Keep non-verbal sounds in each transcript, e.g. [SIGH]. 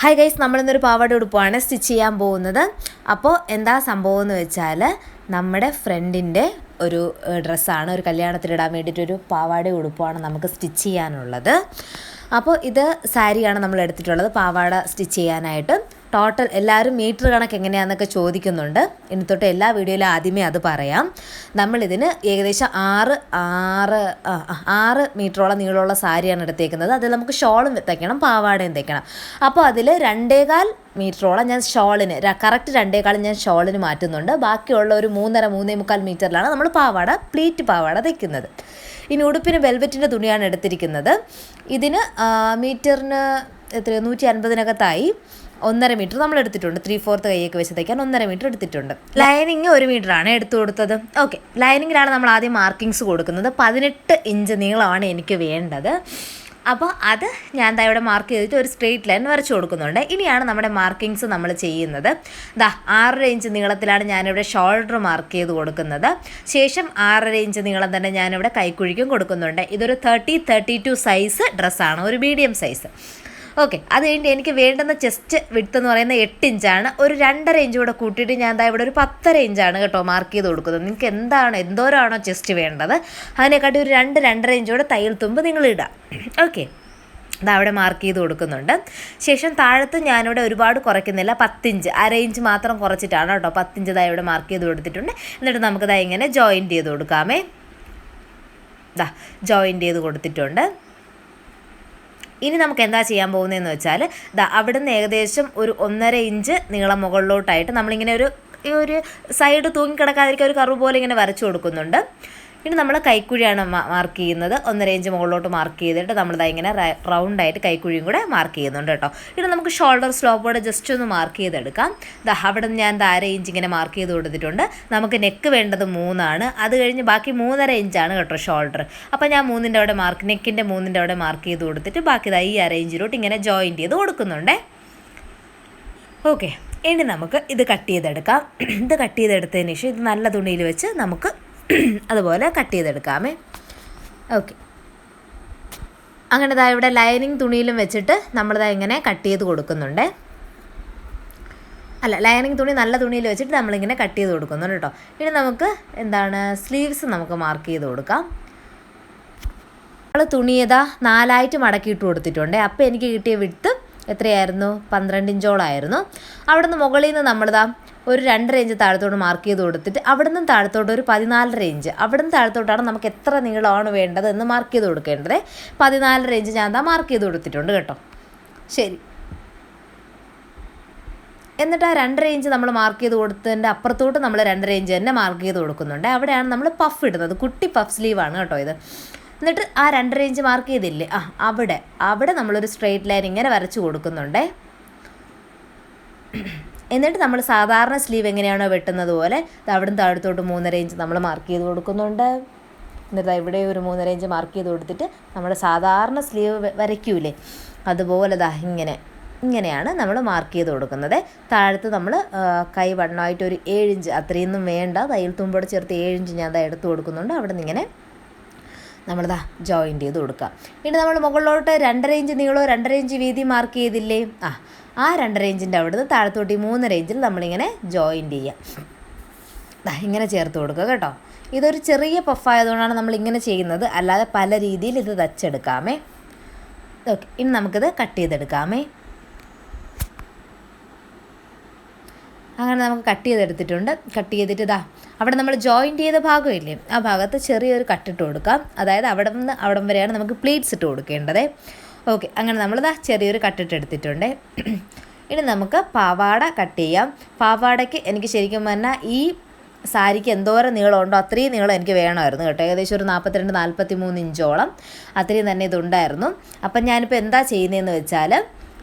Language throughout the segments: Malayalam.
ഹായ് ഗൈസ് നമ്മളിന്നൊരു പാവാട ഉടുപ്പാണ് സ്റ്റിച്ച് ചെയ്യാൻ പോകുന്നത്. അപ്പോൾ എന്താ സംഭവം എന്ന് വെച്ചാൽ നമ്മുടെ ഫ്രണ്ടിന്റെ ഒരു ഡ്രസ്സാണ് ഒരു കല്യാണത്തിനിടാൻ വേണ്ടിയിട്ടൊരു പാവാട ഉടുപ്പാണ് നമുക്ക് സ്റ്റിച്ച് ചെയ്യാനുള്ളത്. അപ്പോൾ ഇത് സാരിയാണ് നമ്മൾ എടുത്തിട്ടുള്ളത് പാവാട സ്റ്റിച്ച് ചെയ്യാനായിട്ട്. ടോട്ടൽ എല്ലാവരും മീറ്റർ കണക്ക് എങ്ങനെയാണെന്നൊക്കെ ചോദിക്കുന്നുണ്ട്. ഇനി തൊട്ട് എല്ലാ വീഡിയോയിലും ആദ്യമേ അത് പറയാം. നമ്മളിതിന് ഏകദേശം ആറ് ആറ് ആറ് മീറ്ററോളം നീളമുള്ള സാരിയാണ് എടുത്തേക്കുന്നത്. അതിൽ നമുക്ക് ഷോളും തയ്ക്കണം പാവാടയും തയ്ക്കണം. അപ്പോൾ അതിൽ രണ്ടേകാൽ മീറ്ററോളം ഞാൻ ഷോളിന് കറക്റ്റ് രണ്ടേകാലും ഞാൻ ഷോളിന് മാറ്റുന്നുണ്ട്. ബാക്കിയുള്ള ഒരു മൂന്നര മൂന്നേ മുക്കാൽ മീറ്ററിലാണ് നമ്മൾ പാവാട പ്ലീറ്റ് പാവാട തയ്ക്കുന്നത്. ഇനി ഉടുപ്പിന് വെൽവെറ്റിന്റെ തുണിയാണ് എടുത്തിരിക്കുന്നത്. ഇതിന് മീറ്ററിന് എത്ര നൂറ്റി അൻപതിനകത്തായി. ഒന്നര മീറ്റർ നമ്മൾ എടുത്തിട്ടുണ്ട് ത്രീ ഫോർത്ത് കൈയൊക്കെ വെച്ച് തയ്ക്കാൻ ഒന്നര മീറ്റർ എടുത്തിട്ടുണ്ട്. ലൈനിങ് ഒരു മീറ്ററാണ് എടുത്തു കൊടുത്തത്. ഓക്കെ ലൈനിങ്ങിലാണ് നമ്മൾ ആദ്യം മാർക്കിങ്സ് കൊടുക്കുന്നത്. പതിനെട്ട് ഇഞ്ച് നീളമാണ് എനിക്ക് വേണ്ടത്. അപ്പോൾ അത് ഞാൻ ദാ ഇവിടെ മാർക്ക് ചെയ്തിട്ട് ഒരു സ്ട്രെയിറ്റ് ലൈൻ വരച്ചു കൊടുക്കുന്നുണ്ട്. ഇനിയാണ് നമ്മുടെ മാർക്കിങ്സ് നമ്മൾ ചെയ്യുന്നത്. ദാ ആറര ഇഞ്ച് നീളത്തിലാണ് ഞാനിവിടെ ഷോൾഡർ മാർക്ക് ചെയ്ത് കൊടുക്കുന്നത്. ശേഷം ആറര ഇഞ്ച് നീളം തന്നെ ഞാനിവിടെ കൈക്കുഴിക്കും കൊടുക്കുന്നുണ്ട്. ഇതൊരു തേർട്ടി തേർട്ടി ടു സൈസ് ഡ്രസ്സാണ് ഒരു മീഡിയം സൈസ് ഓക്കെ അത് കഴിഞ്ഞിട്ട് എനിക്ക് വേണ്ടുന്ന ചെസ്റ്റ് വിഡ്ത്ത് എന്ന് പറയുന്നത് എട്ട് ഇഞ്ചാണ് ഒരു രണ്ടര ഇഞ്ച് കൂടെ കൂട്ടിയിട്ട് ഞാൻ എന്താ ഇവിടെ ഒരു പത്തര ഇഞ്ചാണ് കേട്ടോ മാർക്ക് ചെയ്ത് കൊടുക്കുന്നത്. നിങ്ങൾക്ക് എന്താണ് എന്തോരാണോ ചെസ്റ്റ് വേണ്ടത്? അതിനെക്കാട്ടി ഒരു രണ്ട് രണ്ടര ഇഞ്ച് കൂടെ തയ്യൽ തുമ്പ് നിങ്ങൾ ഇടാം. ഓക്കെ അത് അവിടെ മാർക്ക് ചെയ്ത് കൊടുക്കുന്നുണ്ട്. ശേഷം താഴത്ത് ഞാനിവിടെ ഒരുപാട് കുറയ്ക്കുന്നില്ല. പത്തിഞ്ച് അര ഇഞ്ച് മാത്രം കുറച്ചിട്ടാണ് കേട്ടോ പത്തിഞ്ച് ദാ ഇവിടെ മാർക്ക് ചെയ്ത് കൊടുത്തിട്ടുണ്ട്. എന്നിട്ട് നമുക്ക് ദാ ഇങ്ങനെ ജോയിന്റ് ചെയ്ത് കൊടുക്കാമേ. ഇതാ ജോയിന്റ് ചെയ്ത് കൊടുത്തിട്ടുണ്ട്. ഇനി നമുക്ക് എന്താ ചെയ്യാൻ പോകുന്നതെന്ന് വെച്ചാൽ ദാ അവിടുന്ന് ഏകദേശം ഒരു ഒന്നര ഇഞ്ച് നീളം മുകളിലോട്ടായിട്ട് നമ്മളിങ്ങനെ ഒരു ഈ ഒരു സൈഡ് തൂങ്ങിക്കിടക്കാതിരിക്കാൻ ഒരു കറു പോലെ ഇങ്ങനെ വരച്ചു കൊടുക്കുന്നുണ്ട്. ഇനി നമ്മൾ കൈക്കുഴിയാണ് മാർക്ക് ചെയ്യുന്നത്. ഒന്നര ഇഞ്ച് മുകളിലോട്ട് മാർക്ക് ചെയ്തിട്ട് നമ്മളിതാ ഇങ്ങനെ റൗണ്ട് ആയിട്ട് കൈക്കുഴിയും കൂടെ മാർക്ക് ചെയ്യുന്നുണ്ട് കേട്ടോ. ഇനി നമുക്ക് ഷോൾഡർ സ്ലോപ്പ് സ്ലോപ്പോടെ ജസ്റ്റ് ഒന്ന് മാർക്ക് ചെയ്തെടുക്കാം. ദാ അവിടെ ഞാൻ അര ഇഞ്ച് ഇങ്ങനെ മാർക്ക് ചെയ്ത് കൊടുത്തിട്ടുണ്ട്. നമുക്ക് നെക്ക് വേണ്ടത് മൂന്നാണ്. അത് കഴിഞ്ഞ് ബാക്കി മൂന്നര ഇഞ്ചാണ് കേട്ടോ ഷോൾഡർ അപ്പോൾ ഞാൻ മൂന്നിന്റെ അവിടെ മാർക്ക് നെക്കിന്റെ മൂന്നിന്റെ അവിടെ മാർക്ക് ചെയ്ത് കൊടുത്തിട്ട് ബാക്കി ദാ ഈ അര ഇഞ്ചിലോട്ട് ഇങ്ങനെ ജോയിന്റ് ചെയ്ത് കൊടുക്കുന്നുണ്ടേ. ഓക്കെ ഇനി നമുക്ക് ഇത് കട്ട് ചെയ്തെടുക്കാം. ഇത് കട്ട് ചെയ്തെടുത്തതിന് ശേഷം ഇത് നല്ല തുണിയിൽ വെച്ച് നമുക്ക് [CLEARS THROAT] അതുപോലെ കട്ട് ചെയ്തെടുക്കാമേ. ഓക്കെ അങ്ങനെ ദാ ഇവിടെ ലൈനിങ് തുണിയിലും വെച്ചിട്ട് നമ്മളിതാ ഇങ്ങനെ കട്ട് ചെയ്ത് കൊടുക്കുന്നുണ്ട്. അല്ല ലൈനിങ് തുണി നല്ല തുണിയിൽ വെച്ചിട്ട് നമ്മളിങ്ങനെ കട്ട് ചെയ്ത് കൊടുക്കുന്നുണ്ട് കേട്ടോ. ഇനി നമുക്ക് എന്താണ് സ്ലീവ്സ് നമുക്ക് മാർക്ക് ചെയ്ത് കൊടുക്കാം. നമ്മൾ തുണിയതാ നാലായിട്ട് മടക്കിയിട്ട് കൊടുത്തിട്ടുണ്ട്. അപ്പോൾ എനിക്ക് കിട്ടിയ വിട്ട് എത്രയായിരുന്നു? പന്ത്രണ്ട് ഇഞ്ചോളായിരുന്നു അവിടെ മുകളിൽ നിന്ന് നമ്മളിതാ ഒരു രണ്ട് റേഞ്ച് താഴത്തോട്ട് മാർക്ക് ചെയ്ത് കൊടുത്തിട്ട് അവിടെ നിന്നും താഴത്തോട്ട് ഒരു പതിനാല് റേഞ്ച് അവിടെ നിന്ന് താഴത്തോട്ടാണ് നമുക്ക് എത്ര നീളമാണ് വേണ്ടത് എന്ന് മാർക്ക് ചെയ്ത് കൊടുക്കേണ്ടത്. പതിനാല് റേഞ്ച് ഞാൻ എന്താ മാർക്ക് ചെയ്ത് കൊടുത്തിട്ടുണ്ട് കേട്ടോ. ശരി. എന്നിട്ട് ആ രണ്ട് റേഞ്ച് നമ്മൾ മാർക്ക് ചെയ്ത് കൊടുത്തതിന്റെ അപ്പുറത്തോട്ട് നമ്മൾ രണ്ട് റേഞ്ച് തന്നെ മാർക്ക് ചെയ്ത് കൊടുക്കുന്നുണ്ട്. അവിടെയാണ് നമ്മൾ പഫ് ഇടുന്നത്. കുട്ടി പഫ് സ്ലീവാണ് കേട്ടോ ഇത്. എന്നിട്ട് ആ രണ്ട് റേഞ്ച് മാർക്ക് ചെയ്തില്ലേ? ആ അവിടെ. അവിടെ നമ്മളൊരു സ്ട്രെയിറ്റ് ലൈൻ ഇങ്ങനെ വരച്ച് കൊടുക്കുന്നുണ്ടേ. എന്നിട്ട് നമ്മൾ സാധാരണ സ്ലീവ് എങ്ങനെയാണോ വെട്ടുന്നത് പോലെ അവിടെ നിന്ന് താഴത്തോട്ട് മൂന്നര ഇഞ്ച് നമ്മൾ മാർക്ക് ചെയ്ത് കൊടുക്കുന്നുണ്ട്. എന്നിട്ട് ഇവിടെ ഒരു മൂന്നര ഇഞ്ച് മാർക്ക് ചെയ്ത് കൊടുത്തിട്ട് നമ്മൾ സാധാരണ സ്ലീവ് വരയ്ക്കൂലേ? അതുപോലെ ദാ ഇങ്ങനെ ഇങ്ങനെയാണ് നമ്മൾ മാർക്ക് ചെയ്ത് കൊടുക്കുന്നത്. താഴത്ത് നമ്മൾ കൈ വണ്ണമായിട്ട് ഒരു ഏഴിഞ്ച് അത്രയൊന്നും വേണ്ട. തയ്യൽ തുമ്പോട് ചേർത്ത് ഏഴിഞ്ച് ഞാൻ ദാ എടുത്ത് കൊടുക്കുന്നുണ്ട്. അവിടെ നിന്ന് ഇങ്ങനെ നമ്മളിതാ ജോയിന്റ് ചെയ്ത് കൊടുക്കുക ഇനി നമ്മൾ മുകളിലോട്ട് രണ്ടര ഇഞ്ച് നീളോ രണ്ടര ഇഞ്ച് വീതി മാർക്ക് ചെയ്തില്ലേ? ആ ആ രണ്ടര ഇഞ്ചിന്റെ അവിടുന്ന് താഴത്തോട്ട് ഈ മൂന്ന് ഇഞ്ചിൽ നമ്മളിങ്ങനെ ജോയിന്റ് ചെയ്യാം. ദാ ഇങ്ങനെ ചേർത്ത് കൊടുക്കുക കേട്ടോ. ഇതൊരു ചെറിയ പഫായതുകൊണ്ടാണ് നമ്മൾ ഇങ്ങനെ ചെയ്യുന്നത്. അല്ലാതെ പല രീതിയിൽ ഇത് തച്ചെടുക്കാമേ ഓക്കെ ഇനി നമുക്കിത് കട്ട് ചെയ്തെടുക്കാമേ. അങ്ങനെ നമുക്ക് കട്ട് ചെയ്തെടുത്തിട്ടുണ്ട്. കട്ട് ചെയ്തിട്ട് ഇതാ അവിടെ നമ്മൾ ജോയിന്റ് ചെയ്ത ഭാഗമില്ലേ ആ ഭാഗത്ത് ചെറിയൊരു കട്ടിട്ട് കൊടുക്കാം. അതായത് അവിടെ നിന്ന് അവിടം വരെയാണ് നമുക്ക് പ്ലേറ്റ്സ് ഇട്ട് കൊടുക്കേണ്ടത്. ഓക്കെ അങ്ങനെ നമ്മളിതാ ചെറിയൊരു കട്ടിട്ട് എടുത്തിട്ടുണ്ട്. ഇനി നമുക്ക് പാവാട കട്ട് ചെയ്യാം. പാവാടയ്ക്ക് എനിക്ക് ശരിക്കും പറഞ്ഞാൽ ഈ സാരിക്ക് എന്തോരം നീളമുണ്ടോ അത്രയും നീളം എനിക്ക് വേണമായിരുന്നു കേട്ടോ. ഏകദേശം ഒരു നാൽപ്പത്തിരണ്ട് നാൽപ്പത്തി മൂന്ന് ഇഞ്ചോളം അത്രയും തന്നെ ഇതുണ്ടായിരുന്നു. അപ്പം ഞാനിപ്പോൾ എന്താ ചെയ്യുന്നതെന്ന് വെച്ചാൽ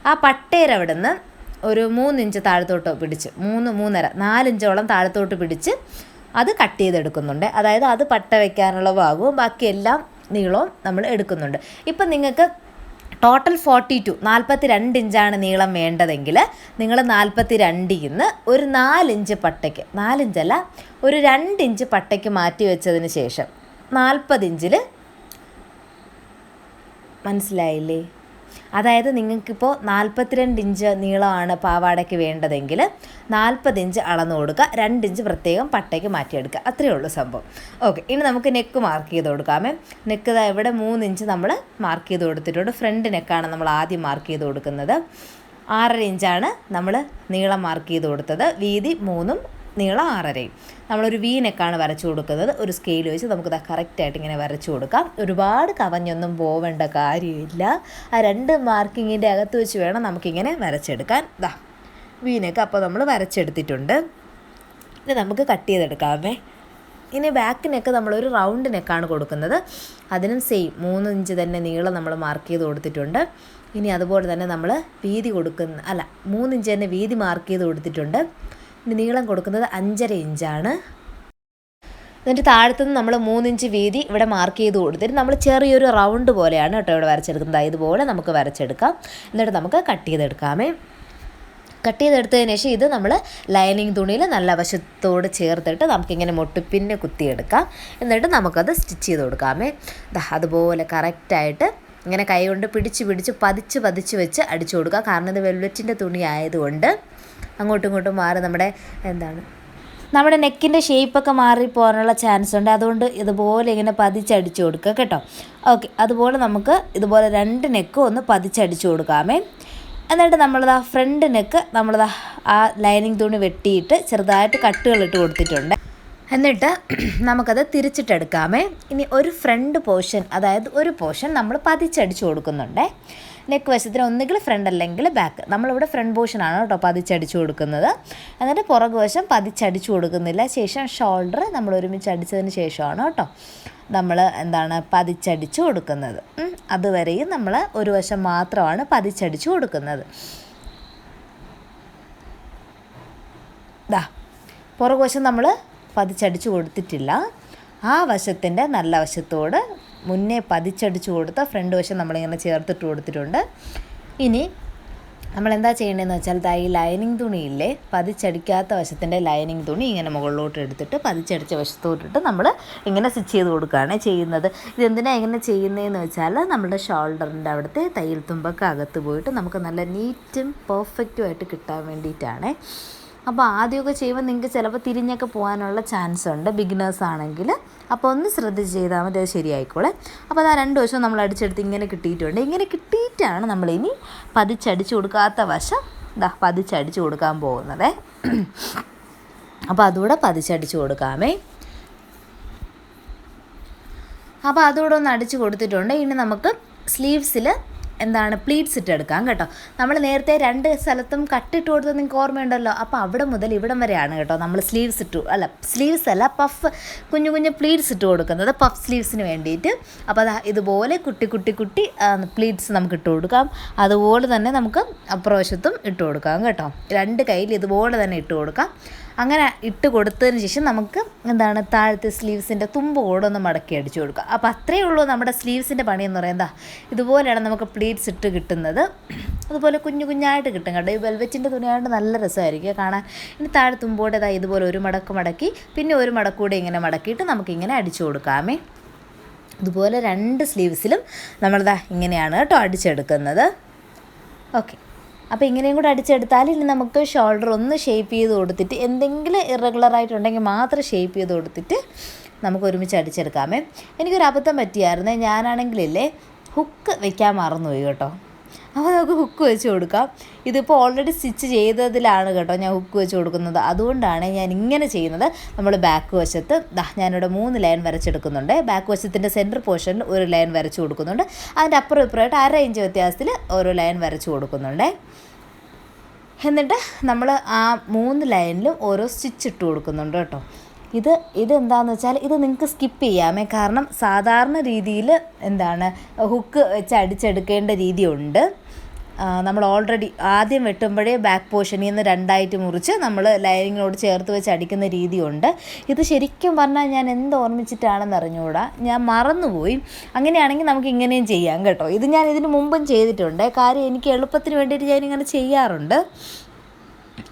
ആ പട്ടേരവിടുന്ന് ഒരു മൂന്നിഞ്ച് താഴത്തോട്ട് പിടിച്ച് മൂന്ന് മൂന്നര നാലിഞ്ചോളം താഴത്തോട്ട് പിടിച്ച് അത് കട്ട് ചെയ്തെടുക്കുന്നുണ്ട്. അതായത് അത് പട്ട വയ്ക്കാനുള്ള ഭാഗവും ബാക്കി എല്ലാം നീളവും നമ്മൾ എടുക്കുന്നുണ്ട്. ഇപ്പം നിങ്ങൾക്ക് ടോട്ടൽ ഫോർട്ടി ടു നാൽപ്പത്തി രണ്ട് ഇഞ്ചാണ് നീളം വേണ്ടതെങ്കിൽ നിങ്ങൾ നാൽപ്പത്തി രണ്ടിൽ നിന്ന് ഒരു നാലിഞ്ച് പട്ടയ്ക്ക് നാലിഞ്ചല്ല ഒരു രണ്ടിഞ്ച് പട്ടയ്ക്ക് മാറ്റി വെച്ചതിന് ശേഷം നാൽപ്പതിഞ്ചിൽ മനസ്സിലായില്ലേ? അതായത് നിങ്ങൾക്കിപ്പോൾ നാൽപ്പത്തിരണ്ട് ഇഞ്ച് നീളമാണ് പാവാടയ്ക്ക് വേണ്ടതെങ്കിൽ നാൽപ്പത് ഇഞ്ച് അളന്ന് കൊടുക്കുക. രണ്ട് ഇഞ്ച് പ്രത്യേകം പട്ടയ്ക്ക് മാറ്റിയെടുക്കുക. അത്രയേ ഉള്ളൂ സംഭവം. ഓക്കെ ഇനി നമുക്ക് നെക്ക് മാർക്ക് ചെയ്ത് കൊടുക്കാമേ. നെക്ക് ഇവിടെ മൂന്ന് ഇഞ്ച് നമ്മൾ മാർക്ക് ചെയ്ത് കൊടുത്തിട്ടുണ്ട്. ഫ്രണ്ട് നെക്കാണ് നമ്മൾ ആദ്യം മാർക്ക് ചെയ്ത് കൊടുക്കുന്നത്. ആറര ഇഞ്ചാണ് നമ്മൾ നീളം മാർക്ക് ചെയ്ത് കൊടുത്തത്. വീതി മൂന്നും നീളം ആറരയും. നമ്മളൊരു വി നെക്കാണ് വരച്ചു കൊടുക്കുന്നത്. ഒരു സ്കെയിൽ വെച്ച് നമുക്കത് കറക്റ്റായിട്ട് ഇങ്ങനെ വരച്ചു കൊടുക്കാം. ഒരുപാട് കവഞ്ഞൊന്നും പോവേണ്ട കാര്യമില്ല. ആ രണ്ട് മാർക്കിങ്ങിന്റെ അകത്ത് വെച്ച് വേണം നമുക്കിങ്ങനെ വരച്ചെടുക്കാൻ. ദാ വീനൊക്കെ നെക്ക് അപ്പോൾ നമ്മൾ വരച്ചെടുത്തിട്ടുണ്ട്. ഇത് നമുക്ക് കട്ട് ചെയ്തെടുക്കാമേ ഇനി ബാക്കിനൊക്കെ നെക്ക് നമ്മളൊരു റൗണ്ട് നെക്കാണ് കൊടുക്കുന്നത്. അതിനും സെയിം മൂന്ന് ഇഞ്ച് തന്നെ നീളം നമ്മൾ മാർക്ക് ചെയ്ത് കൊടുത്തിട്ടുണ്ട്. ഇനി അതുപോലെ തന്നെ നമ്മൾ വീതി കൊടുക്കുന്ന അല്ല മൂന്നിഞ്ച് തന്നെ വീതി മാർക്ക് ചെയ്ത് കൊടുത്തിട്ടുണ്ട്. നീളം കൊടുക്കുന്നത് അഞ്ചര ഇഞ്ചാണ്. എന്നിട്ട് താഴത്തുനിന്ന് നമ്മൾ മൂന്നിഞ്ച് വീതി ഇവിടെ മാർക്ക് ചെയ്ത് കൊടുത്തിട്ട് നമ്മൾ ചെറിയൊരു റൗണ്ട് പോലെയാണ് കേട്ടോ ഇവിടെ വരച്ചെടുക്കുന്നത്. ഇതുപോലെ നമുക്ക് വരച്ചെടുക്കാം. എന്നിട്ട് നമുക്ക് കട്ട് ചെയ്തെടുക്കാമേ. കട്ട് ചെയ്തെടുത്തതിന് ശേഷം ഇത് നമ്മൾ ലൈനിങ് തുണിയിൽ നല്ല വശത്തോട് ചേർത്തിട്ട് നമുക്കിങ്ങനെ മുട്ടിപ്പിന്നെ കുത്തിയെടുക്കാം. എന്നിട്ട് നമുക്കത് സ്റ്റിച്ച് ചെയ്ത് കൊടുക്കാമേ. അതുപോലെ കറക്റ്റായിട്ട് ഇങ്ങനെ കൈ കൊണ്ട് പിടിച്ച് പിടിച്ച് പതിച്ച് പതിച്ച് വെച്ച് അടിച്ചു കൊടുക്കുക കാരണം ഇത് വെൽവെറ്റിന്റെ തുണി ആയതുകൊണ്ട്. അങ്ങോട്ടും ഇങ്ങോട്ടും മാറി നമ്മുടെ എന്താണ് നമ്മുടെ നെക്കിന്റെ ഷേപ്പൊക്കെ മാറിപ്പോകാനുള്ള ചാൻസ് ഉണ്ട്. അതുകൊണ്ട് ഇതുപോലെ ഇങ്ങനെ പതിച്ചടിച്ചു കൊടുക്കുക കേട്ടോ. ഓക്കെ അതുപോലെ നമുക്ക് ഇതുപോലെ രണ്ട് നെക്കും ഒന്ന് പതിച്ചടിച്ചു കൊടുക്കാമേ എന്നിട്ട് നമ്മളിതാ ഫ്രണ്ട് നെക്ക് നമ്മളിതാ ആ ലൈനിങ് തുണി വെട്ടിയിട്ട് ചെറുതായിട്ട് കട്ടുകളിട്ട് കൊടുത്തിട്ടുണ്ട്. എന്നിട്ട് നമുക്കത് തിരിച്ചിട്ടെടുക്കാമേ ഇനി ഒരു ഫ്രണ്ട് പോർഷൻ അതായത് ഒരു പോർഷൻ നമ്മൾ പതിച്ചടിച്ചു കൊടുക്കുന്നുണ്ട്. നെക്ക് വശത്തിന് ഒന്നുകിൽ ഫ്രണ്ട് അല്ലെങ്കിൽ ബാക്ക് നമ്മളിവിടെ ഫ്രണ്ട് പോർഷനാണ് കേട്ടോ പതിച്ചടിച്ചു കൊടുക്കുന്നത്. എന്നിട്ട് പുറകു വശം പതിച്ചടിച്ചു കൊടുക്കുന്നില്ല. ശേഷം ഷോൾഡർ നമ്മൾ ഒരുമിച്ച് അടിച്ചതിന് ശേഷമാണ് കേട്ടോ നമ്മൾ എന്താണ് പതിച്ചടിച്ചു കൊടുക്കുന്നത്. അതുവരെയും നമ്മൾ ഒരു വശം മാത്രമാണ് പതിച്ചടിച്ചു കൊടുക്കുന്നത്. ദാ പുറകുവശം നമ്മൾ പതിച്ചടിച്ചു കൊടുത്തിട്ടില്ല. ആ വശത്തിന്റെ നല്ല വശത്തോട് മുന്നേ പതിച്ചടിച്ചു കൊടുത്ത ഫ്രണ്ട് വശം നമ്മളിങ്ങനെ ചേർത്തിട്ട് കൊടുത്തിട്ടുണ്ട്. ഇനി നമ്മൾ എന്താ ചെയ്യേണ്ടതെന്ന് വെച്ചാൽ ദാ ഈ ലൈനിങ് തുണിയില്ലേ പതിച്ചടിക്കാത്ത വശത്തിന്റെ ലൈനിങ് തുണി ഇങ്ങനെ മുകളിലോട്ട് എടുത്തിട്ട് പതിച്ചടിച്ച വശത്തോട്ടിട്ട് നമ്മൾ ഇങ്ങനെ സ്റ്റിച്ച് ചെയ്ത് കൊടുക്കുകയാണ് ചെയ്യുന്നത്. ഇതെന്തിനാണ് ഇങ്ങനെ ചെയ്യുന്നതെന്ന് വെച്ചാൽ നമ്മുടെ ഷോൾഡറിന്റെ അവിടുത്തെ തയ്യൽ തുമ്പൊക്കെ അകത്ത് പോയിട്ട് നമുക്ക് നല്ല നീറ്റും പെർഫെക്റ്റും ആയിട്ട് കിട്ടാൻ വേണ്ടിയിട്ടാണ്. അപ്പോൾ ആദ്യമൊക്കെ ചെയ്യുമ്പോൾ നിങ്ങൾക്ക് ചിലപ്പോൾ തിരിഞ്ഞൊക്കെ പോകാനുള്ള ചാൻസ് ഉണ്ട് ബിഗിനേഴ്സ് ആണെങ്കിൽ. അപ്പോൾ ഒന്ന് ശ്രദ്ധിച്ച് ചെയ്താൽ മതി അത് ശരിയായിക്കോളെ. അപ്പോൾ അത് ആ രണ്ട് വശം നമ്മൾ അടിച്ചെടുത്ത് ഇങ്ങനെ കിട്ടിയിട്ടുണ്ട്. ഇങ്ങനെ കിട്ടിയിട്ടാണ് നമ്മളിനി പതിച്ചടിച്ച് കൊടുക്കാത്ത വശം ഇതാ പതിച്ചടിച്ച് കൊടുക്കാൻ പോകുന്നത്. അപ്പോൾ അതുകൂടെ പതിച്ചടിച്ച് കൊടുക്കാമേ. അപ്പോൾ അതുകൂടെ ഒന്ന് അടിച്ച് കൊടുത്തിട്ടുണ്ട്. ഇനി നമുക്ക് സ്ലീവ്സിൽ എന്താണ് പ്ലീറ്റ്സ് ഇട്ടെടുക്കാം കേട്ടോ. നമ്മൾ നേരത്തെ രണ്ട് സ്ഥലത്തും കട്ടിട്ട് കൊടുത്തത് നിങ്ങൾക്ക് ഓർമ്മയുണ്ടല്ലോ. അപ്പോൾ അവിടെ മുതൽ ഇവിടം വരെയാണ് കേട്ടോ നമ്മൾ സ്ലീവ്സ് ഇട്ടു അല്ല സ്ലീവ്സ് അല്ല പഫ് കുഞ്ഞു കുഞ്ഞു പ്ലീറ്റ്സ് ഇട്ട് കൊടുക്കുന്നത് പഫ് സ്ലീവ്സിന് വേണ്ടിയിട്ട്. അപ്പോൾ അത് ഇതുപോലെ കുട്ടി കുട്ടി കുട്ടി പ്ലീറ്റ്സ് നമുക്ക് ഇട്ട് കൊടുക്കാം. അതുപോലെ തന്നെ നമുക്ക് അപ്രവശത്തും ഇട്ട് കൊടുക്കാം കേട്ടോ. രണ്ട് കയ്യിൽ ഇതുപോലെ തന്നെ ഇട്ട് കൊടുക്കാം. അങ്ങനെ ഇട്ട് കൊടുത്തതിന് ശേഷം നമുക്ക് എന്താണ് താഴത്തെ സ്ലീവ്സിന്റെ തുമ്പ് കൂടെ ഒന്ന് മടക്കി അടിച്ചു കൊടുക്കുക. അപ്പോൾ അത്രയേ ഉള്ളൂ നമ്മുടെ സ്ലീവ്സിന്റെ പണി എന്ന് പറയുന്നത് ഇതുപോലെയാണ് നമുക്ക് പ്ലീറ്റ്സ് ഇട്ട് കിട്ടുന്നത്. അതുപോലെ കുഞ്ഞു കുഞ്ഞായിട്ട് കിട്ടും കേട്ടോ. ഈ വെൽവെറ്റിന്റെ തുണിയായിട്ട് നല്ല രസമായിരിക്കും. കാണാൻ ഇനി താഴെ തുമ്പോടെ ഇതാ ഇതുപോലെ ഒരു മടക്ക് മടക്കി പിന്നെ ഒരു മടക്കൂടെ ഇങ്ങനെ മടക്കിയിട്ട് നമുക്കിങ്ങനെ അടിച്ചു കൊടുക്കാമേ. ഇതുപോലെ രണ്ട് സ്ലീവ്സിലും നമ്മളിതാ ഇങ്ങനെയാണ് കേട്ടോ അടിച്ചെടുക്കുന്നത്. ഓക്കെ. അപ്പോൾ ഇങ്ങനെയും കൂടെ അടിച്ചെടുത്താൽ ഇനി നമുക്ക് ഷോൾഡർ ഒന്ന് ഷേപ്പ് ചെയ്ത് കൊടുത്തിട്ട് എന്തെങ്കിലും ഇറഗുലർ ആയിട്ടുണ്ടെങ്കിൽ മാത്രം ഷേപ്പ് ചെയ്ത് കൊടുത്തിട്ട് നമുക്ക് ഒരുമിച്ച് അടിച്ചെടുക്കാമേ. എനിക്കൊരു അബദ്ധം പറ്റിയായിരുന്നേ. ഞാനാണെങ്കിലല്ലേ ഹുക്ക് വെക്കാൻ മറന്നുപോയി കേട്ടോ. അപ്പോൾ നമുക്ക് ഹുക്ക് വെച്ച് കൊടുക്കാം. ഇതിപ്പോൾ ഓൾറെഡി സ്റ്റിച്ച് ചെയ്തതിലാണ് കേട്ടോ ഞാൻ ഹുക്ക് വെച്ച് കൊടുക്കുന്നത്. അതുകൊണ്ടാണ് ഞാൻ ഇങ്ങനെ ചെയ്യുന്നത്. നമ്മൾ ബാക്ക് വശത്ത് ഞാനിവിടെ മൂന്ന് ലൈൻ വരച്ചെടുക്കുന്നുണ്ട്. ബാക്ക് വശത്തിന്റെ സെന്റർ പോർഷനിൽ ഒരു ലൈൻ വരച്ച് കൊടുക്കുന്നുണ്ട്. അതിന്റെ അപ്പുറം ഇപ്പുറമായിട്ട് അര ഇഞ്ച് വ്യത്യാസത്തിൽ ഓരോ ലൈൻ വരച്ച് കൊടുക്കുന്നുണ്ട്. എന്നിട്ട് നമ്മൾ ആ മൂന്ന് ലൈനിലും ഓരോ സ്റ്റിച്ച് ഇട്ട് കൊടുക്കുന്നുണ്ട് കേട്ടോ. ഇത് ഇതെന്താന്ന് വെച്ചാൽ ഇത് നിങ്ങൾക്ക് സ്കിപ്പ് ചെയ്യാമേ. കാരണം സാധാരണ രീതിയിൽ എന്താണ് ഹുക്ക് വെച്ച് അടിച്ചെടുക്കേണ്ട രീതിയുണ്ട് നമ്മൾ ഓൾറെഡി ആദ്യം വെട്ടുമ്പോഴേ ബാക്ക് പോർഷനിൽ നിന്ന് രണ്ടായിട്ട് മുറിച്ച് നമ്മൾ ലൈനിങ്ങിനോട് ചേർത്ത് വെച്ച് അടിക്കുന്ന രീതിയുണ്ട്. ഇത് ശരിക്കും പറഞ്ഞാൽ ഞാൻ എന്ത് ഓർമ്മിച്ചിട്ടാണെന്ന് അറിഞ്ഞുകൂടാ ഞാൻ മറന്നുപോയി. അങ്ങനെയാണെങ്കിൽ നമുക്ക് ഇങ്ങനെയും ചെയ്യാം കേട്ടോ. ഇത് ഞാൻ ഇതിന് മുമ്പും ചെയ്തിട്ടുണ്ട്. കാര്യം എനിക്ക് എളുപ്പത്തിന് വേണ്ടിയിട്ട് ഞാനിങ്ങനെ ചെയ്യാറുണ്ട്.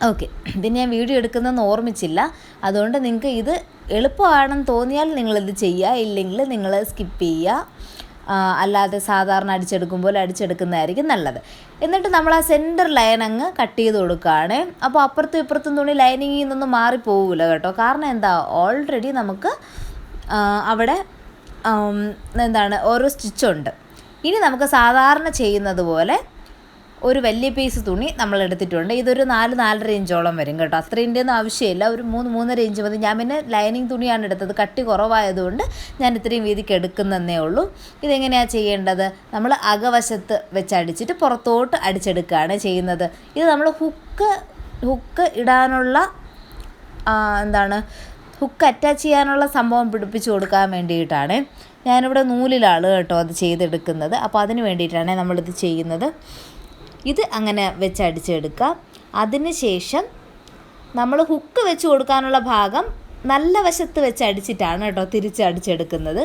ഓക്കെ പിന്നെ ഞാൻ വീഡിയോ എടുക്കുന്നതെന്ന് ഓർമ്മിച്ചില്ല. അതുകൊണ്ട് നിങ്ങൾക്ക് ഇത് എളുപ്പമാണെന്ന് തോന്നിയാൽ നിങ്ങളിത് ചെയ്യുക. ഇല്ലെങ്കിൽ നിങ്ങൾ സ്കിപ്പ് ചെയ്യുക. അല്ലാതെ സാധാരണ അടിച്ചെടുക്കുമ്പോൾ അടിച്ചെടുക്കുന്നതായിരിക്കും നല്ലത്. എന്നിട്ട് നമ്മൾ ആ സെന്റർ ലൈൻ അങ്ങ് കട്ട് ചെയ്ത് കൊടുക്കുകയാണ്. അപ്പോൾ അപ്പുറത്തും ഇപ്പുറത്തും തുണി ലൈനിങ്ങിൽ നിന്നൊന്നും മാറിപ്പോവില്ല കേട്ടോ. കാരണം എന്താ? ഓൾറെഡി നമുക്ക് അവിടെ എന്താണ് ഓരോ സ്റ്റിച്ചുണ്ട് ഇനി നമുക്ക് സാധാരണ ചെയ്യുന്നത് പോലെ ഒരു വലിയ പീസ് തുണി നമ്മൾ എടുത്തിട്ടുണ്ട് ഇതൊരു നാല് നാലര ഇഞ്ചോളം വരും കേട്ടോ. അത്രേന്റെ ഒന്നും ആവശ്യമില്ല. ഒരു മൂന്ന് മൂന്നര ഇഞ്ച് മതി. ഞാൻ പിന്നെ ലൈനിങ് തുണിയാണ് എടുത്തത്. കട്ടി കുറവായതുകൊണ്ട് ഞാൻ ഇത്രയും വീതിക്ക് എടുക്കുന്നതേ ഉള്ളൂ. ഇതെങ്ങനെയാണ് ചെയ്യേണ്ടത്? നമ്മൾ അകവശത്ത് വെച്ചടിച്ചിട്ട് പുറത്തോട്ട് അടിച്ചെടുക്കുകയാണ് ചെയ്യുന്നത്. ഇത് നമ്മൾ ഹുക്ക് ഹുക്ക് ഇടാനുള്ള എന്താണ് ഹുക്ക് അറ്റാച്ച് ചെയ്യാനുള്ള സംഭവം പിടിപ്പിച്ചു കൊടുക്കാൻ വേണ്ടിയിട്ടാണ് ഞാനിവിടെ നൂലിലാണ് കേട്ടോ അത് ചെയ്തെടുക്കുന്നത്. അപ്പോൾ അതിന് വേണ്ടിയിട്ടാണ് നമ്മളിത് ചെയ്യുന്നത്. ഇത് അങ്ങനെ വെച്ച് അടിച്ചെടുക്കുക. അതിന് ശേഷം നമ്മൾ ഹുക്ക് വെച്ച് കൊടുക്കാനുള്ള ഭാഗം നല്ല വശത്ത് വെച്ച് അടിച്ചിട്ടാണ് കേട്ടോ തിരിച്ച് അടിച്ചെടുക്കുന്നത്.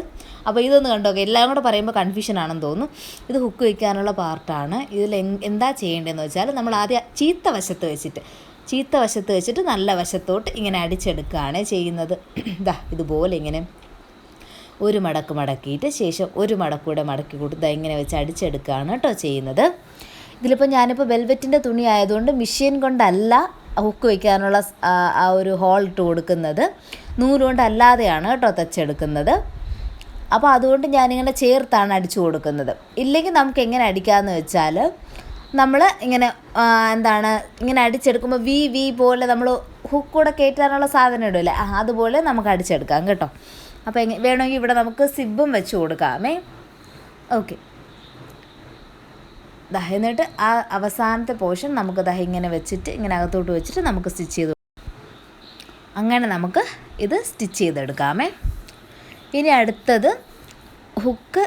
അപ്പോൾ ഇതൊന്ന് കണ്ടോ? എല്ലാം കൂടെ പറയുമ്പോൾ കൺഫ്യൂഷൻ ആണെന്ന് തോന്നുന്നു. ഇത് ഹുക്ക് വയ്ക്കാനുള്ള പാർട്ടാണ് ഇതിൽ എന്താ ചെയ്യേണ്ടതെന്ന് വെച്ചാൽ നമ്മൾ ആദ്യം ചീത്ത വശത്ത് വെച്ചിട്ട് ചീത്ത വശത്ത് വെച്ചിട്ട് നല്ല വശത്തോട്ട് ഇങ്ങനെ അടിച്ചെടുക്കുകയാണ് ചെയ്യുന്നത്. [CLEARS THROAT] ഇതാ ഇതുപോലെ ഇങ്ങനെ ഒരു മടക്ക് മടക്കിയിട്ട് ശേഷം ഒരു മടക്കൂടെ മടക്കി കൊടുത്ത് ഇങ്ങനെ വെച്ച് അടിച്ചെടുക്കുകയാണ് കേട്ടോ ചെയ്യുന്നത്. ഇതിലിപ്പോൾ ഞാനിപ്പോൾ വെൽവെറ്റിന്റെ തുണി ആയതുകൊണ്ട് മിഷീൻ കൊണ്ടല്ല ഹുക്ക് വയ്ക്കാനുള്ള ആ ഒരു ഹോൾ ഇട്ട് കൊടുക്കുന്നത്. നൂലുകൊണ്ടല്ലാതെയാണ് കേട്ടോ തച്ചെടുക്കുന്നത്. അപ്പോൾ അതുകൊണ്ട് ഞാനിങ്ങനെ ചേർത്താണ് അടിച്ചു കൊടുക്കുന്നത്. ഇല്ലെങ്കിൽ നമുക്ക് എങ്ങനെ അടിക്കാമെന്ന് വെച്ചാൽ നമ്മൾ ഇങ്ങനെ എന്താണ് ഇങ്ങനെ അടിച്ചെടുക്കുമ്പോൾ വി വി പോലെ നമ്മൾ ഹുക്ക് ഹുക്കൂടെ കയറ്റാനുള്ള സാധനം ഇടില്ലേ? അതുപോലെ നമുക്ക് അടിച്ചെടുക്കാം കേട്ടോ. അപ്പോൾ എങ്ങനെ വേണമെങ്കിൽ ഇവിടെ നമുക്ക് സിബും വെച്ച് കൊടുക്കാമേ. ഓക്കെ. ദാ എന്നിട്ട് ആ അവസാനത്തെ പോർഷൻ നമുക്ക് ദാ ഇങ്ങനെ വെച്ചിട്ട് ഇങ്ങനെ അകത്തോട്ട് വെച്ചിട്ട് നമുക്ക് സ്റ്റിച്ച് ചെയ്ത്. അങ്ങനെ നമുക്ക് ഇത് സ്റ്റിച്ച് ചെയ്തെടുക്കാമേ. ഇനി അടുത്തത് ഹുക്ക്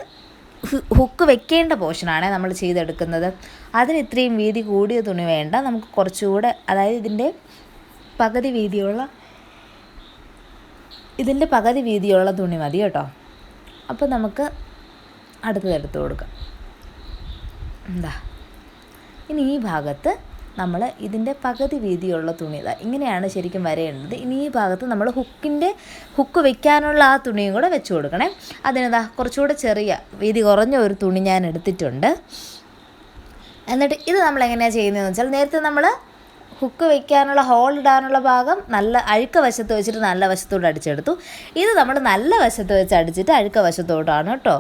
ഹുക്ക് വെക്കേണ്ട പോർഷനാണ് നമ്മൾ ചെയ്തെടുക്കുന്നത്. അതിന് ഇത്രയും വീതി കൂടിയ തുണി വേണ്ട. നമുക്ക് കുറച്ചുകൂടെ അതായത് ഇതിന്റെ പകുതി വീതിയുള്ള ഇതിന്റെ പകുതി വീതിയുള്ള തുണി മതി കേട്ടോ. അപ്പോൾ നമുക്ക് അടുത്തത് എടുത്ത് കൊടുക്കാം. എന്താ? ഇനി ഈ ഭാഗത്ത് നമ്മൾ ഇതിന്റെ പകുതി വീതിയുള്ള തുണി ഇതാ ഇങ്ങനെയാണ് ശരിക്കും വരേണ്ടത് ഇനി ഈ ഭാഗത്ത് നമ്മൾ ഹുക്കിന്റെ ഹുക്ക് വെക്കാനുള്ള ആ തുണിയും കൂടെ വെച്ച് കൊടുക്കണേ. അതിനിതാ കുറച്ചുകൂടെ ചെറിയ വീതി കുറഞ്ഞ ഒരു തുണി ഞാൻ എടുത്തിട്ടുണ്ട്. എന്നിട്ട് ഇത് നമ്മൾ എങ്ങനെയാണ് ചെയ്യുന്നതെന്ന് വെച്ചാൽ നേരത്തെ നമ്മൾ ഹുക്ക് വെക്കാനുള്ള ഹോൾ ഇടാനുള്ള ഭാഗം നല്ല അഴുക്ക വശത്ത് വെച്ചിട്ട് നല്ല വശത്തോട്ട് അടിച്ചെടുത്തു. ഇത് നമ്മൾ നല്ല വശത്ത് വെച്ച് അടിച്ചിട്ട് അഴുക്ക വശത്തോട്ടാണ് കേട്ടോ.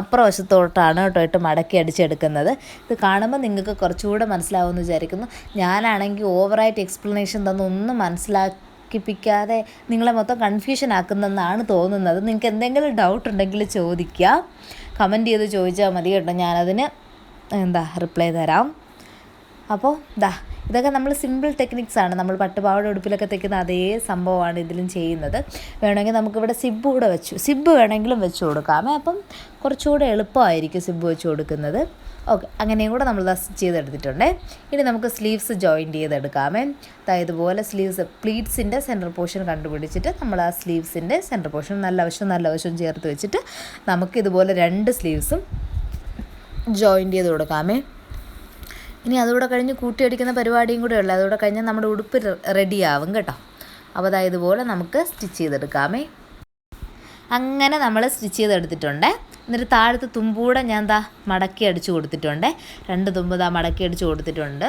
അപ്പുറ വശത്തോട്ടാണ് കേട്ടോ ഇട്ട് മടക്കി അടിച്ചെടുക്കുന്നത്. ഇത് കാണുമ്പോൾ നിങ്ങൾക്ക് കുറച്ചുകൂടെ മനസ്സിലാവുമെന്ന് വിചാരിക്കുന്നു. ഞാനാണെങ്കിൽ ഓവറായിട്ട് എക്സ്പ്ലനേഷൻ തന്ന് ഒന്നും മനസ്സിലാക്കിപ്പിക്കാതെ നിങ്ങളെ മൊത്തം കൺഫ്യൂഷൻ ആക്കുന്നെന്നാണ് തോന്നുന്നത്. നിങ്ങൾക്ക് എന്തെങ്കിലും ഡൗട്ട് ഉണ്ടെങ്കിൽ ചോദിക്കുക. കമന്റ് ചെയ്ത് ചോദിച്ചാൽ മതി കേട്ടോ. ഞാനതിന് എന്താ റിപ്ലൈ തരാം. അപ്പോൾ ദാ ഇതൊക്കെ നമ്മൾ സിമ്പിൾ ടെക്നിക്സ് ആണ്. നമ്മൾ പട്ടുപാവട ഉടുപ്പിലൊക്കെ തയ്ക്കുന്ന അതേ സംഭവമാണ് ഇതിലും ചെയ്യുന്നത്. വേണമെങ്കിൽ നമുക്കിവിടെ സിബ് കൂടെ വെച്ചു. സിബ് വേണമെങ്കിലും വെച്ച് കൊടുക്കാമേ അപ്പം കുറച്ചുകൂടെ എളുപ്പമായിരിക്കും സിബ് വെച്ച് കൊടുക്കുന്നത്. ഓക്കെ അങ്ങനെയും കൂടെ നമ്മൾ ദസ് ചെയ്തെടുത്തിട്ടുണ്ട്. ഇനി നമുക്ക് സ്ലീവ്സ് ജോയിന്റ് ചെയ്തെടുക്കാമേ. അതായത് ഇതുപോലെ സ്ലീവ്സ് പ്ലീറ്റ്സിന്റെ സെന്റർ പോർഷൻ കണ്ടുപിടിച്ചിട്ട് നമ്മൾ ആ സ്ലീവ്സിന്റെ സെന്റർ പോർഷൻ നല്ല വശവും നല്ല വശവും ചേർത്ത് വെച്ചിട്ട് നമുക്ക് ഇതുപോലെ രണ്ട് സ്ലീവ്സും ജോയിൻ ചെയ്ത് കൊടുക്കാമേ. ഇനി അതുകൂടെ കഴിഞ്ഞ് കൂട്ടിയടിക്കുന്ന പരിപാടിയും കൂടെ ഉള്ളു. അതുകൂടെ കഴിഞ്ഞാൽ നമ്മുടെ ഉടുപ്പ് റെഡിയാവും കേട്ടോ. അപ്പോൾ അതായത് ഇതുപോലെ നമുക്ക് സ്റ്റിച്ച് ചെയ്തെടുക്കാമേ. അങ്ങനെ നമ്മൾ സ്റ്റിച്ച് ചെയ്തെടുത്തിട്ടുണ്ട്. എന്നിട്ട് താഴത്ത് തുമ്പൂടെ ഞാൻ ദാ മടക്കി അടിച്ചു കൊടുത്തിട്ടുണ്ട്. രണ്ട് തുമ്പ് ദാ മടക്കി അടിച്ചു കൊടുത്തിട്ടുണ്ട്.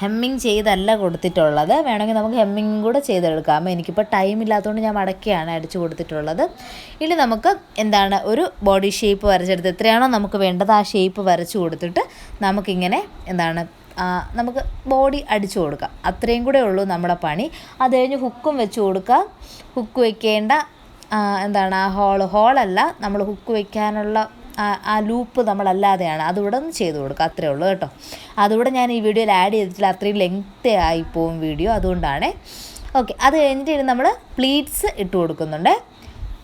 ഹെമ്മിങ് ചെയ്തല്ല കൊടുത്തിട്ടുള്ളത്. വേണമെങ്കിൽ നമുക്ക് ഹെമ്മിങ് കൂടെ ചെയ്തെടുക്കാം. എനിക്കിപ്പോൾ ടൈം ഇല്ലാത്തതുകൊണ്ട് ഞാൻ മടക്കിയാണ് അടിച്ചു കൊടുത്തിട്ടുള്ളത്. ഇനി നമുക്ക് എന്താണ് ഒരു ബോഡി ഷേപ്പ് വരച്ചെടുത്ത് എത്രയാണോ നമുക്ക് വേണ്ടത് ആ ഷേപ്പ് വരച്ചു കൊടുത്തിട്ട് നമുക്കിങ്ങനെ എന്താണ് നമുക്ക് ബോഡി അടിച്ചു കൊടുക്കാം. അത്രയും കൂടെ ഉള്ളൂ നമ്മുടെ പണി. അത് കഴിഞ്ഞ് ഹുക്കും വെച്ച് കൊടുക്കാം ഹുക്ക് വെക്കേണ്ട എന്താണ് ആ ഹോൾ ഹോളല്ല നമ്മൾ ഹുക്ക് വെക്കാനുള്ള ആ- ലൂപ്പ് നമ്മളല്ലാതെയാണ്. അതുകൂടെ ഒന്ന് ചെയ്തു കൊടുക്കുക അത്രേ ഉള്ളൂ കേട്ടോ. അതുകൂടെ ഞാൻ ഈ വീഡിയോയിൽ ആഡ് ചെയ്തിട്ടില്ല. അത്രയും ലെങ്ത്ത് ആയിപ്പോവും വീഡിയോ അതുകൊണ്ടാണ്. ഓക്കെ അത് കഴിഞ്ഞിട്ട് നമ്മൾ പ്ലീറ്റ്സ് ഇട്ട് കൊടുക്കുന്നുണ്ട്.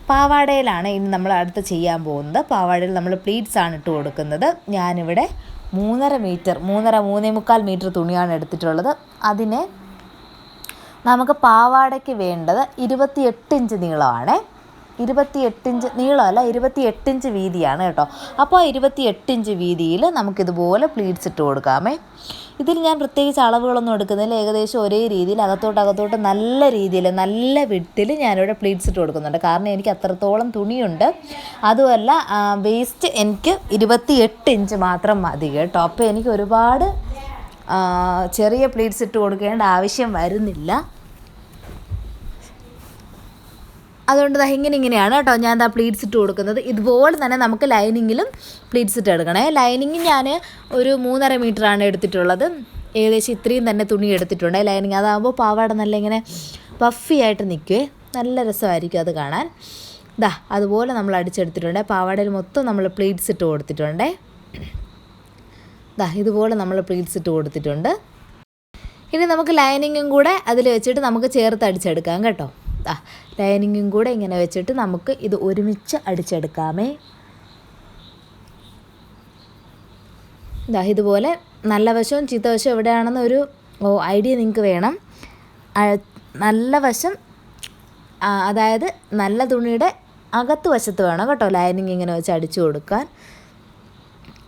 പാവാടയിലാണ് ഇനി നമ്മൾ അടുത്ത് ചെയ്യാൻ പോകുന്നത്. പാവാടയിൽ നമ്മൾ പ്ലീറ്റ്സ് ആണ് ഇട്ട് കൊടുക്കുന്നത്. ഞാനിവിടെ മൂന്നര മീറ്റർ മൂന്നര മൂന്നേ മുക്കാൽ മീറ്റർ തുണിയാണ് എടുത്തിട്ടുള്ളത്. അതിനെ നമുക്ക് പാവാടയ്ക്ക് വേണ്ടത് ഇരുപത്തിയെട്ട് ഇഞ്ച് നീളമാണ്. ഇരുപത്തി എട്ടിഞ്ച് നീളമല്ല ഇരുപത്തി എട്ടിഞ്ച് വീതിയാണ് കേട്ടോ. അപ്പോൾ ഇരുപത്തി എട്ടിഞ്ച് വീതിയിൽ നമുക്കിതുപോലെ പ്ലീറ്റ്സ് ഇട്ട് കൊടുക്കാമേ. ഇതിൽ ഞാൻ പ്രത്യേകിച്ച് അളവുകളൊന്നും എടുക്കുന്നില്ല. ഏകദേശം ഒരേ രീതിയിൽ അകത്തോട്ട് അകത്തോട്ട് നല്ല രീതിയിൽ നല്ല വിട്ടിൽ ഞാനിവിടെ പ്ലീറ്റ്സ് ഇട്ട് കൊടുക്കുന്നുണ്ട്. കാരണം എനിക്ക് അത്രത്തോളം തുണിയുണ്ട്. അതുമല്ല വേസ്റ്റ് എനിക്ക് ഇരുപത്തി എട്ട് ഇഞ്ച് മാത്രം മതി കേട്ടോ. അപ്പോൾ എനിക്ക് ഒരുപാട് ചെറിയ പ്ലീറ്റ്സ് ഇട്ട് കൊടുക്കേണ്ട ആവശ്യം വരുന്നില്ല. അതുകൊണ്ട് ഇങ്ങനെ ഇങ്ങനെയാണ് കേട്ടോ ഞാൻ ദാ പ്ലീറ്റ്സ് ഇട്ട് കൊടുക്കുന്നത്. ഇതുപോലെ തന്നെ നമുക്ക് ലൈനിങ്ങിലും പ്ലീറ്റ്സ് ഇട്ട് എടുക്കണേ. ലൈനിങ് ഞാൻ ഒരു മൂന്നര മീറ്ററാണ് എടുത്തിട്ടുള്ളത്. ഏകദേശം ഇത്രയും തന്നെ തുണി എടുത്തിട്ടുണ്ട്. ലൈനിങ് അതാകുമ്പോൾ പാവാട നല്ല ഇങ്ങനെ പഫി ആയിട്ട് നിൽക്കുവേ നല്ല രസമായിരിക്കും അത് കാണാൻ. ഇതാ അതുപോലെ നമ്മൾ അടിച്ചെടുത്തിട്ടുണ്ട്. പാവാടയിൽ മൊത്തം നമ്മൾ പ്ലീറ്റ്സ് ഇട്ട് കൊടുത്തിട്ടുണ്ട്. ഇതാ ഇതുപോലെ നമ്മൾ പ്ലീറ്റ്സ് ഇട്ട് കൊടുത്തിട്ടുണ്ട്. ഇനി നമുക്ക് ലൈനിങ്ങും കൂടെ അതിൽ വെച്ചിട്ട് നമുക്ക് ചേർത്ത് അടിച്ചെടുക്കാം കേട്ടോ. ലൈനിങ്ങും കൂടെ ഇങ്ങനെ വെച്ചിട്ട് നമുക്ക് ഇത് ഒരുമിച്ച് അടിച്ചെടുക്കാമേ. ദാ ഇതുപോലെ നല്ല വശവും ചീത്ത വശവും എവിടെയാണെന്നൊരു ഐഡിയ നിങ്ങൾക്ക് വേണം. നല്ല വശം അതായത് നല്ല തുണിയുടെ അകത്ത് വശത്ത് വേണം കേട്ടോ ലൈനിങ് ഇങ്ങനെ വെച്ച് അടിച്ചു കൊടുക്കാൻ.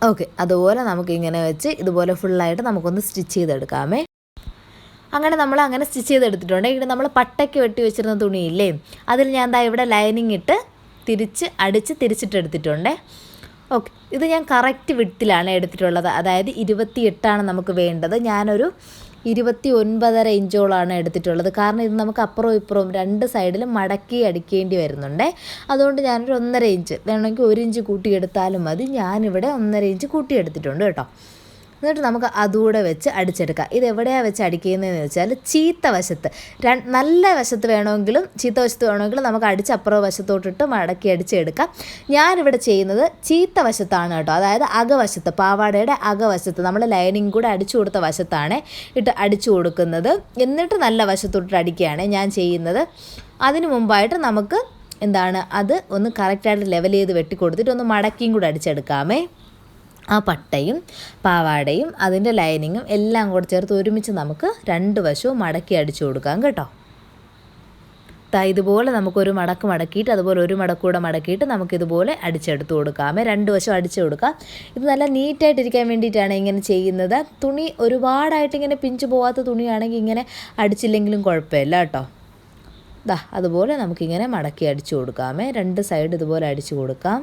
ഓക്കെ അതുപോലെ നമുക്കിങ്ങനെ വെച്ച് ഇതുപോലെ ഫുള്ളായിട്ട് നമുക്കൊന്ന് സ്റ്റിച്ച് ചെയ്തെടുക്കാമേ. അങ്ങനെ നമ്മൾ അങ്ങനെ സ്റ്റിച്ച് ചെയ്തെടുത്തിട്ടുണ്ട്. ഇവിടെ നമ്മൾ പട്ടയ്ക്ക് വെട്ടി വെച്ചിരുന്ന തുണിയില്ലേ അതിൽ ഞാൻ ദാ ഇവിടെ ലൈനിങ് ഇട്ട് തിരിച്ച് അടിച്ച് തിരിച്ചിട്ടെടുത്തിട്ടുണ്ട്. ഓക്കെ. ഇത് ഞാൻ കറക്റ്റ് വിട്ടിലാണ് എടുത്തിട്ടുള്ളത്. അതായത് ഇരുപത്തിയെട്ടാണ് നമുക്ക് വേണ്ടത്. ഞാനൊരു ഇരുപത്തി ഒൻപതര ഇഞ്ചോളാണ് എടുത്തിട്ടുള്ളത്. കാരണം ഇത് നമുക്ക് അപ്പുറവും ഇപ്പുറവും രണ്ട് സൈഡിലും മടക്കി അടിക്കേണ്ടി വരുന്നുണ്ട്. അതുകൊണ്ട് ഞാനൊരു ഒന്നര ഇഞ്ച് വേണമെങ്കിൽ ഒരു ഇഞ്ച് കൂട്ടിയെടുത്താലും മതി. ഞാനിവിടെ ഒന്നര ഇഞ്ച് കൂട്ടിയെടുത്തിട്ടുണ്ട് കേട്ടോ. എന്നിട്ട് നമുക്ക് അതുകൂടെ വെച്ച് അടിച്ചെടുക്കാം. ഇത് എവിടെയാണ് വെച്ച് അടിക്കുന്നതെന്ന് വെച്ചാൽ ചീത്ത വശത്ത്. നല്ല വശത്ത് വേണമെങ്കിലും ചീത്ത വശത്ത് വേണമെങ്കിലും നമുക്ക് അടിച്ച് അപ്പുറം വശത്തോട്ടിട്ട് മടക്കി അടിച്ചെടുക്കാം. ഞാനിവിടെ ചെയ്യുന്നത് ചീത്ത വശത്താണ് കേട്ടോ. അതായത് അകവശത്ത് പാവാടയുടെ അകവശത്ത് നമ്മൾ ലൈനിങ് കൂടെ അടിച്ചു കൊടുത്ത വശത്താണ് ഇട്ട് അടിച്ചു കൊടുക്കുന്നത്. എന്നിട്ട് നല്ല വശത്തോട്ടിട്ട് അടിക്കുകയാണ് ഞാൻ ചെയ്യുന്നത്. അതിന് മുമ്പായിട്ട് നമുക്ക് എന്താണ് അത് ഒന്ന് കറക്റ്റായിട്ട് ലെവൽ ചെയ്ത് വെട്ടിക്കൊടുത്തിട്ട് ഒന്ന് മടക്കിയും കൂടെ അടിച്ചെടുക്കാമേ. ആ പട്ടയും പാവാടയും അതിന്റെ ലൈനിങ്ങും എല്ലാം കൂടെ ചേർത്ത് ഒരുമിച്ച് നമുക്ക് രണ്ട് വശവും മടക്കി അടിച്ചു കൊടുക്കാം കേട്ടോ. താ ഇതുപോലെ നമുക്കൊരു മടക്ക് മടക്കിയിട്ട് അതുപോലെ ഒരു മടക്കൂടെ മടക്കിയിട്ട് നമുക്കിതുപോലെ അടിച്ചെടുത്ത് കൊടുക്കാമേ രണ്ട് വശം അടിച്ചു കൊടുക്കാം. ഇത് നല്ല നീറ്റായിട്ടിരിക്കാൻ വേണ്ടിയിട്ടാണ് ഇങ്ങനെ ചെയ്യുന്നത്. തുണി ഒരുപാടായിട്ട് ഇങ്ങനെ പിഞ്ചു പോവാത്ത തുണിയാണെങ്കിൽ ഇങ്ങനെ അടിച്ചില്ലെങ്കിലും കുഴപ്പമില്ല കേട്ടോ. ദാ അതുപോലെ നമുക്കിങ്ങനെ മടക്കി അടിച്ചു കൊടുക്കാമേ രണ്ട് സൈഡ് ഇതുപോലെ അടിച്ചു കൊടുക്കാം.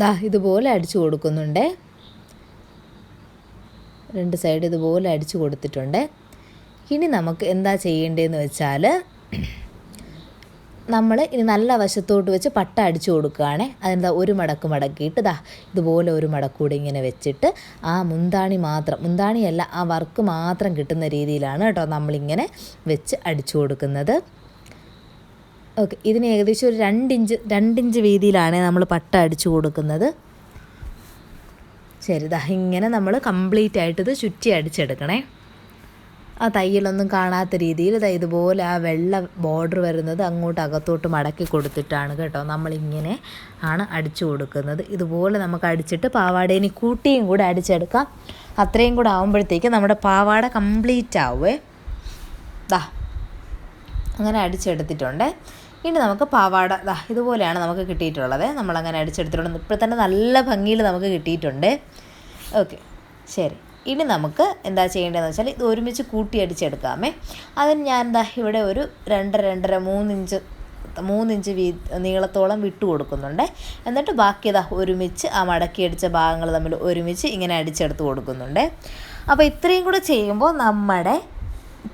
ദാ ഇതുപോലെ അടിച്ചു കൊടുക്കുന്നുണ്ട്. രണ്ട് സൈഡ് ഇതുപോലെ അടിച്ചു കൊടുത്തിട്ടുണ്ട്. ഇനി നമുക്ക് എന്താ ചെയ്യേണ്ടതെന്ന് വെച്ചാൽ നമ്മൾ ഇനി നല്ല വശത്തോട്ട് വെച്ച് പട്ട അടിച്ചു കൊടുക്കുകയാണ്. അതെന്താ ഒരു മടക്ക് മടക്കിയിട്ട് ദാ ഇതുപോലെ ഒരു മടക്കൂടെ ഇങ്ങനെ വെച്ചിട്ട് ആ മുന്താണി മാത്രം മുന്താണിയല്ല ആ വർക്ക് മാത്രം കിട്ടുന്ന രീതിയിലാണ് കേട്ടോ നമ്മളിങ്ങനെ വെച്ച് അടിച്ചു കൊടുക്കുന്നത്. ഓക്കെ ഇതിന് ഏകദേശം ഒരു രണ്ടിഞ്ച് രണ്ടിഞ്ച് വീതിയിലാണ് നമ്മൾ പട്ട അടിച്ചു കൊടുക്കുന്നത്. ശരി ദാ ഇങ്ങനെ നമ്മൾ കംപ്ലീറ്റ് ആയിട്ട് ഇത് ചുറ്റി അടിച്ചെടുക്കണേ. ആ തയ്യലൊന്നും കാണാത്ത രീതിയിൽ ഇതാ ഇതുപോലെ ആ വെള്ള ബോർഡർ വരുന്നത് അങ്ങോട്ട് അകത്തോട്ട് മടക്കി കൊടുത്തിട്ടാണ് കേട്ടോ നമ്മളിങ്ങനെ ആണ് അടിച്ചു കൊടുക്കുന്നത്. ഇതുപോലെ നമുക്ക് അടിച്ചിട്ട് പാവാടേനെ കൂട്ടിയും കൂടെ അടിച്ചെടുക്കാം. അത്രയും കൂടെ ആകുമ്പോഴത്തേക്ക് നമ്മുടെ പാവാട കംപ്ലീറ്റ് ആവുമേ ദാ അങ്ങനെ അടിച്ചെടുത്തിട്ടുണ്ട്. ഇനി നമുക്ക് പാവാട. ദാ ഇതുപോലെയാണ് നമുക്ക് കിട്ടിയിട്ടുള്ളത്. നമ്മളങ്ങനെ അടിച്ചെടുത്തിട്ടുണ്ട്. ഇപ്പോൾ തന്നെ നല്ല ഭംഗിയിൽ നമുക്ക് കിട്ടിയിട്ടുണ്ട്. ഓക്കെ ശരി. ഇനി നമുക്ക് എന്താ ചെയ്യേണ്ടതെന്ന് വെച്ചാൽ ഇത് ഒരുമിച്ച് കൂട്ടി അടിച്ചെടുക്കാമേ. അതിന് ഞാൻ എന്താ ഇവിടെ ഒരു രണ്ടര രണ്ടര മൂന്നിഞ്ച് മൂന്നിഞ്ച് വീ നീളത്തോളം വിട്ടു കൊടുക്കുന്നുണ്ട്. എന്നിട്ട് ബാക്കി ഇതാ ഒരുമിച്ച് ആ മടക്കി അടിച്ച ഭാഗങ്ങൾ തമ്മിൽ ഒരുമിച്ച് ഇങ്ങനെ അടിച്ചെടുത്ത് കൊടുക്കുന്നുണ്ട്. അപ്പോൾ ഇത്രയും കൂടെ ചെയ്യുമ്പോൾ നമ്മുടെ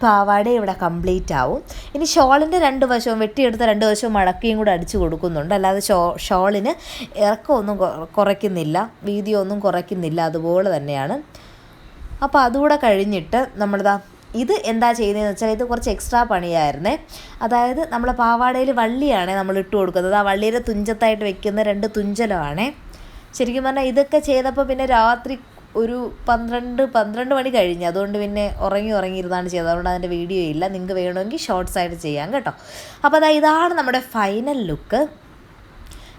പാവാട ഇവിടെ കംപ്ലീറ്റ് ആവും. ഇനി ഷോളിന്റെ രണ്ട് വശവും വെട്ടിയെടുത്ത രണ്ട് വശവും മടക്കിയും കൂടെ അടിച്ചു കൊടുക്കുന്നുണ്ട്. അല്ലാതെ ഷോ ഷോളിന് ഇറക്കമൊന്നും കുറയ്ക്കുന്നില്ല. വീതിയൊന്നും കുറയ്ക്കുന്നില്ല. അതുപോലെ തന്നെയാണ്. അപ്പോൾ അതുകൂടെ കഴിഞ്ഞിട്ട് നമ്മളിതാ ഇത് എന്താ ചെയ്യുന്നതെന്ന് വെച്ചാൽ ഇത് കുറച്ച് എക്സ്ട്രാ പണിയായിരുന്നേ. അതായത് നമ്മൾ പാവാടയിൽ വള്ളിയാണ് നമ്മൾ ഇട്ട് കൊടുക്കുന്നത്. ആ വള്ളിയുടെ തുഞ്ചത്തായിട്ട് വെക്കുന്ന രണ്ട് തുഞ്ചലമാണേ. ശരിക്കും പറഞ്ഞാൽ ഇതൊക്കെ ചെയ്തപ്പോൾ പിന്നെ രാത്രി ഒരു പന്ത്രണ്ട് പന്ത്രണ്ട് മണി കഴിഞ്ഞ്. അതുകൊണ്ട് പിന്നെ ഉറങ്ങി ഉറങ്ങിയിരുന്നാണ് ചെയ്തത്. അതുകൊണ്ട് അതിന്റെ വീഡിയോ ഇല്ല. നിങ്ങൾക്ക് വേണമെങ്കിൽ ഷോർട്സ് ആയിട്ട് ചെയ്യാം കേട്ടോ. അപ്പോൾ അതാ ഇതാണ് നമ്മുടെ ഫൈനൽ ലുക്ക്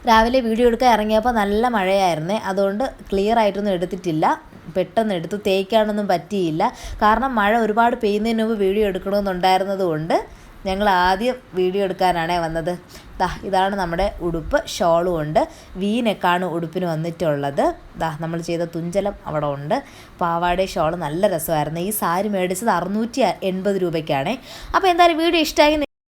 രാവിലെ വീഡിയോ എടുക്കാൻ ഇറങ്ങിയപ്പോൾ നല്ല മഴയായിരുന്നേ. അതുകൊണ്ട് ക്ലിയർ ആയിട്ടൊന്നും എടുത്തിട്ടില്ല. പെട്ടെന്ന് എടുത്ത് തേക്കാനൊന്നും പറ്റിയില്ല. കാരണം മഴ ഒരുപാട് പെയ്യുന്നതിന് മുമ്പ് വീഡിയോ എടുക്കണമെന്നുണ്ടായിരുന്നത് കൊണ്ട് ഞങ്ങൾ ആദ്യം വീഡിയോ എടുക്കാനാണേ വന്നത്. ദാ ഇതാണ് നമ്മുടെ ഉടുപ്പ്. ഷോളും ഉണ്ട്. വീനെക്കാണ് ഉടുപ്പിന് വന്നിട്ടുള്ളത്. ദാ നമ്മൾ ചെയ്ത തുഞ്ചലം അവിടെ ഉണ്ട്. പാവാടയും ഷോളും നല്ല രസമായിരുന്നു. ഈ സാരി മേടിച്ചത് അറുന്നൂറ്റി എൺപത് രൂപയ്ക്കാണേ. അപ്പോൾ എന്തായാലും വീഡിയോ ഇഷ്ടമായി